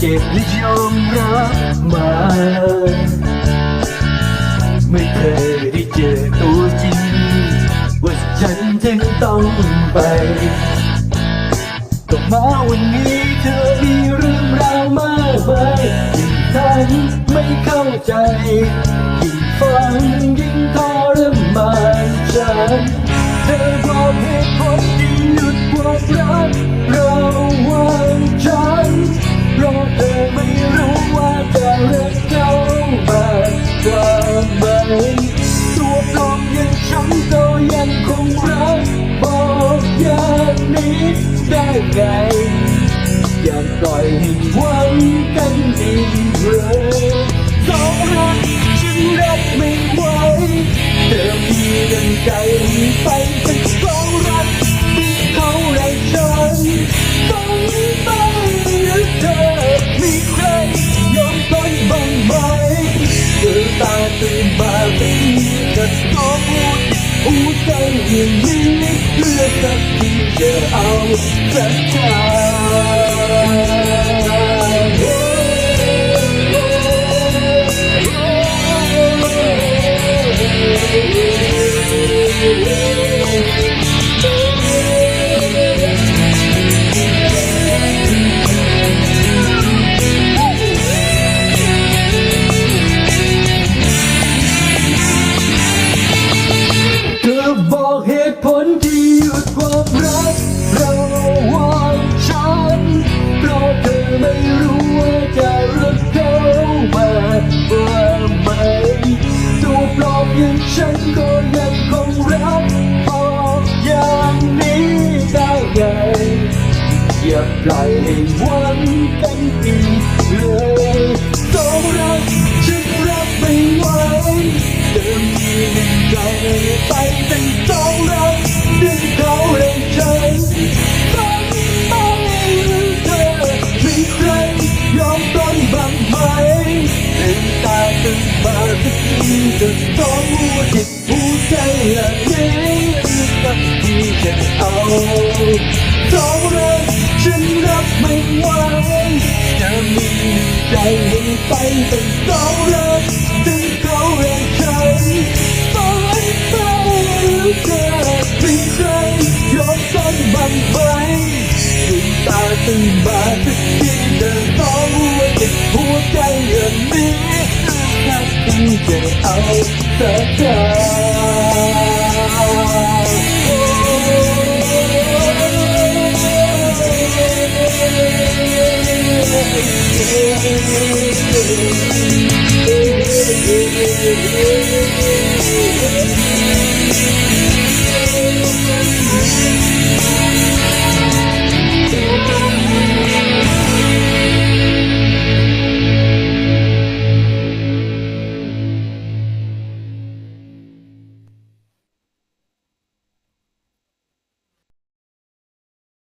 เจ็บและยอมรับมาไม่เคยได้เจอตัวจริง ว่าฉันจึงต้องไปก็มาวันนี้เธอมีเรื่องราวมากมายยิ่งฉันไม่เข้าใจยิ่งฟังยิ่งทรมานฉันเธอบอกเหตุผลที่หยุดความรักระหว่างฉัน เพราะเธอไม่รู้ว่าจะรักเขามากกว่าไหมตัวปลอมอย่างฉันก็ยังคงรักบอกอย่างนี้ได้ไงอยากปล่อยให้หวังกัน เลือกสัก ปล่อยให้หวังกันอีเลยสองรักฉันรับไม่ไหวเดิมทีหนึ่งใจไปเป็นสองรักดึงเขาและฉันฟังไม่รู้เธอมีใครยอมต้นบ้างไหมลืมตาตื่นมาสักทีจะต้องหัวจิตหัวใจอย่างนี้สักทีจะเอาสองรัก หวจะมีใจให้ไปเป็นสองรักถึงเขาเองฉันต้องให้ไปเธอมีใครยอมต้นบังไหมตื่นตาตื่นมาสักทีเดินต้องหัวใจหัวใจอย่างนี้สักทีจเอาสักทาง yeah, you.